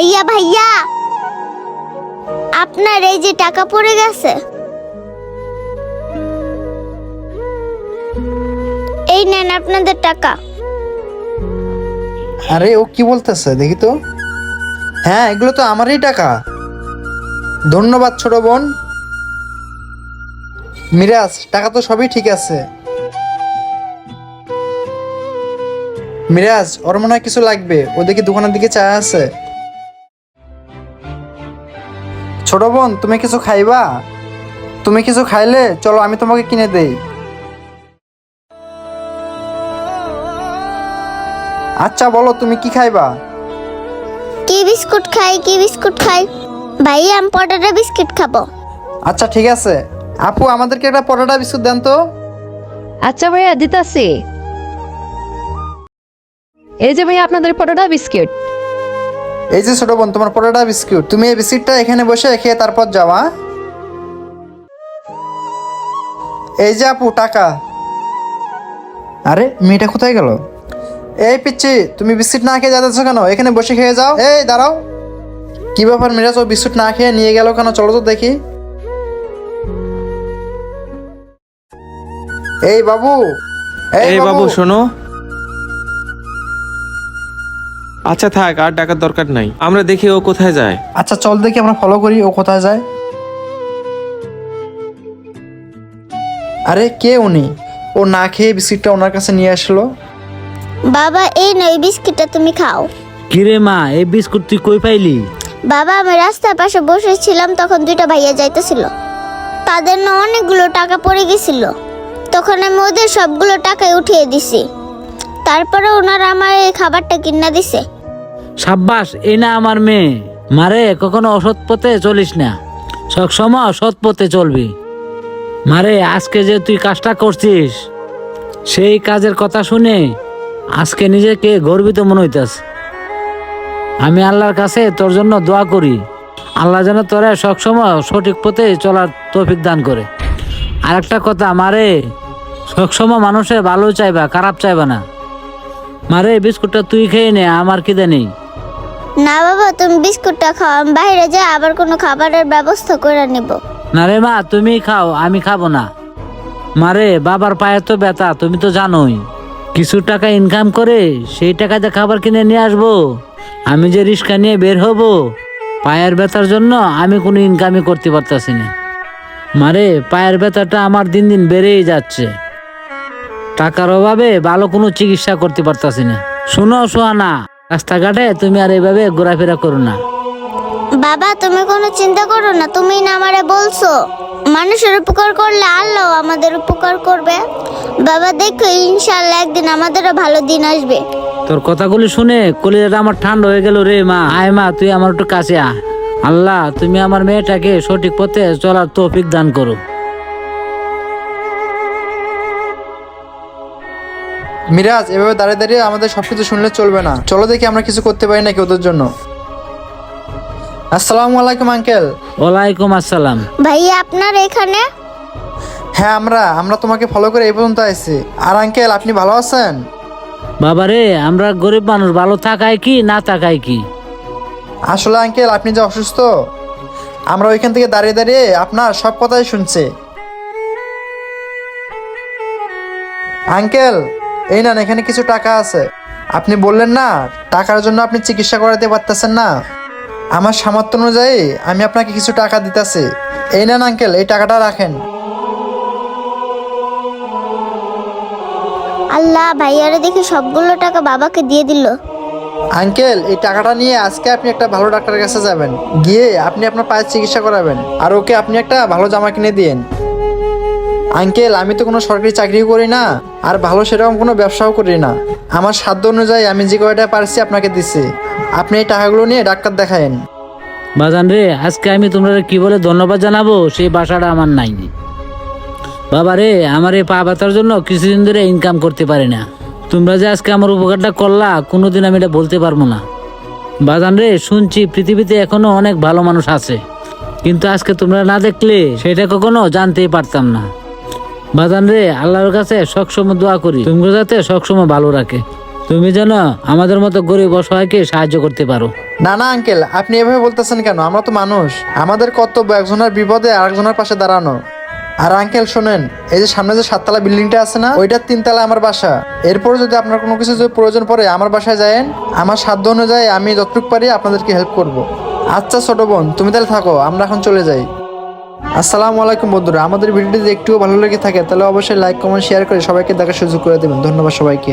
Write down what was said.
ভাইয়া ভাইয়া। আপনার এই যে টাকা পড়ে গেছে। এই নেন আপনাদের টাকা। আরে, ও কি বলতেছে? দেখি তো। হ্যাঁ এগুলো তো আমারই টাকা। ধন্যবাদ, ছোট বোন। মিরাজ, টাকা তো সবই ঠিক আছে। মিরাজ, ওর মনে হয় কিছু লাগবে। ও দেখি দোকানের দিকে চা আছে। ছোট বোন তুমি কিছু খাইবা? তুমি কিছু খাইলে চলো আমি তোমাকে কিনে দেই। আচ্ছা বলো তুমি কি খাইবা? কি বিস্কুট খাই কি বিস্কুট খাই? ভাইয়া আমি পটাটা বিস্কিট খাব। আচ্ছা ঠিক আছে। আপু আমাদেরকে একটা পরোটা বিস্কুট দেন তো। আচ্ছা ভাইয়া দিতাছি। এই যে ভাইয়া আপনাদের পরোটা বিস্কিট। এই যে ছোট বোন তোমার পরোটা বিস্কুট। তুমি এই বিস্কিটটা এখানে বসে খেয়ে তারপর যাওয়া এই যে আপু টাকা। আরে মেয়েটা কোথায় গেল? এই পিচ্ছি তুমি বিস্কিট না খেয়ে যাচ্ছ কেন? এখানে বসে খেয়ে যাও। এই দাঁড়াও। কি ব্যাপার মিরাজ ও বিস্কুট না খেয়ে নিয়ে গেল কেন? চলো তো দেখি। এই বাবু। এই বাবু শোনো। আচ্ছা থাক আর টাকার দরকার নাই। আমরা দেখি ও কোথায় যায়। আচ্ছা চল দেখি আমরা ফলো করি ও কোথায় যায়। আরে কে উনি? ও না খেয়ে বিস্কিটটা ওনার কাছে নিয়ে আসলো। বাবা এই নয় বিস্কিটটা তুমি খাও। কিরে মা এই বিস্কুট তুই কই পাইলি? বাবা আমি রাস্তার পাশে বসেছিলাম তখন দুইটা ভাইয়া যাইতেছিল। তাদের না অনেকগুলো টাকা পড়ে গেছিল। তখন আমি ওদের সবগুলো টাকায় উঠিয়ে দিছি। তারপরে ওনারা আমার এই খাবারটা কিনা দিছে। সাব্বাস, এই না আমার মেয়ে। মারে, কখনো অসৎ পথে চলিস না। সবসময় সৎ পথে চলবি। মারে, আজকে যে তুই কাজটা করছিস, সেই কাজের কথা শুনে আজকে নিজেকে গর্বিত মনে হইতাস আমি আল্লাহর কাছে তোর জন্য দোয়া করি। আল্লাহ যেন তোরা সবসময় সঠিক পথে চলার তৌফিক দান করে। আর একটা কথা, মারে সবসময় মানুষের ভালো চাইবা, খারাপ চাইবা না। মারে বিস্কুটটা তুই খেয়ে নে আমার খিদে নেই। না বাবা তুমি বিস্কুটটা খাও আমি বাইরে যাই আবার কোনো খাবারের ব্যবস্থা করে নিব। না রে মা তুমি খাও আমি খাব না। মারে বাবার পায়ে তো ব্যথা তুমি তো জানোই। কিছু টাকা ইনকাম করে সেই টাকাতে খাবার কিনে নিয়ে আসব। আমি যে রিক্সা নিয়ে বের হব পায়ের ব্যথার জন্য আমি কোনো ইনকামই করতে পারতাছি না। মারে পায়ের ব্যথাটা আমার দিন দিন বেড়েই যাচ্ছে। টাকার অভাবে ভালো কোনো চিকিৎসা করতে পারতাছি না। শোনো সোহানা রাস্তাঘাটে তুমি আর এইভাবে ঘোরাফেরা করো না। বাবা তুমি কোনো চিন্তা করো না তুমি না আমারে বলছো। মানুষের উপকার করলে আল্লাহ আমাদের উপকার করবে। বাবা দেখো ইনশাল্লাহ একদিন আমাদেরও ভালো দিন আসবে। তোর কথাগুলি শুনে কলিজাটা আমার ঠান্ডা হয়ে গেল রে মা। আয় মা তুই আমার একটু কাছে আ আল্লাহ তুমি আমার মেয়েটাকে সঠিক পথে চলার তৌফিক দান করো। মিরাজ এভাবে দাঁড়িয়ে দাঁড়িয়ে আমাদের সবকিছু শুনলে চলবে না। চলো দেখি আমরা কিছু করতে পারি নাকি ওদের জন্য। আসসালামু আলাইকুম আঙ্কেল। ওয়ালাইকুম আসসালাম। ভাইয়া আপনার এখানে? হ্যাঁ আমরা আমরা তোমাকে ফলো করে এই পর্যন্ত আসছি আর আঙ্কেল আপনি ভালো আছেন? বাবারে আমরা গরিব মানুষ ভালো থাকায় কি না থাকায় কি? আসলে আঙ্কেল আপনি যে অসুস্থ আমরা ওইখান থেকে দাঁড়িয়ে দাঁড়িয়ে আপনার সব কথাই শুনছি। আঙ্কেল এই না এখানে কিছু টাকা আছে। আপনি বললেন না টাকার জন্য আপনি চিকিৎসা করাতে পারতেছেন না। আমার সামর্থ্য অনুযায়ী আমি আপনাকে কিছু টাকা দিতেছি। এই নেন আঙ্কেল এই টাকাটা রাখেন। আল্লাহ ভাইয়ারে দেখি সবগুলো টাকা বাবাকে দিয়ে দিল। আঙ্কেল এই টাকাটা নিয়ে আজকে আপনি একটা ভালো ডাক্তারের কাছে যাবেন। গিয়ে আপনি আপনার পায়ের চিকিৎসা করাবেন। আর ওকে আপনি একটা ভালো জামা কিনে দিয়েন। আঙ্কেল, আমি তো কোনো সরকারি চাকরিও করি না, আর ভালো সেরকম কোনো ব্যবসাও করি না। আমার সাধ্য অনুযায়ী আমি যে কয়টা পারছি আপনাকে দিচ্ছি আপনি এই টাকাগুলো নিয়ে ডাক্তার দেখায়েন। বাজান রে, আজকে আমি তোমরা কি বলে ধন্যবাদ জানাব, সেই বাসাটা আমার নাই। বাবা রে, আমার এই পা ব্যথার জন্য কিছুদিন ধরে ইনকাম করতে পারি না। তোমরা যে আজকে আমার উপকারটা করলা, কোনোদিন আমি এটা বলতে পারব না। বাজান রে, শুনছি পৃথিবীতে এখনও অনেক ভালো মানুষ আছে। কিন্তু আজকে তোমরা না দেখলে, সেটা কখনো জানতেই পারতাম না। বাজান রে, আল্লাহর কাছে সবসময় দোয়া করি। তুমি যাতে সবসময় ভালো রাখে। তুমি যেন আমাদের মতো গরিব অসহায়কে সাহায্য করতে পারো। না না, আঙ্কেল, আপনি এভাবে বলতেছেন কেন? আমরা তো মানুষ। আমাদের কর্তব্য একজনের বিপদে আরেকজনের পাশে দাঁড়ানো। আর আঙ্কেল, শোনেন, এই যে সামনে যে সাততলা বিল্ডিংটা আছে না ওইটার তিনতলা আমার বাসা। এরপর যদি আপনার কোনো কিছু যদি প্রয়োজন পড়ে, আমার বাসায় যায়েন। আমার সাধ্য অনুযায়ী আমি যতটুকু পারি আপনাদেরকে হেল্প করব। আচ্ছা ছোট বোন, তুমি তাহলে থাকো, আমরা এখন চলে যাই। আসসালামু আলাইকুম বন্ধুরা, আমাদের ভিডিওটি যদি একটুও ভালো লেগে থাকে, তাহলে অবশ্যই লাইক কমেন্ট শেয়ার করে সবাইকে দেখার সুযোগ করে দেবেন। ধন্যবাদ সবাইকে।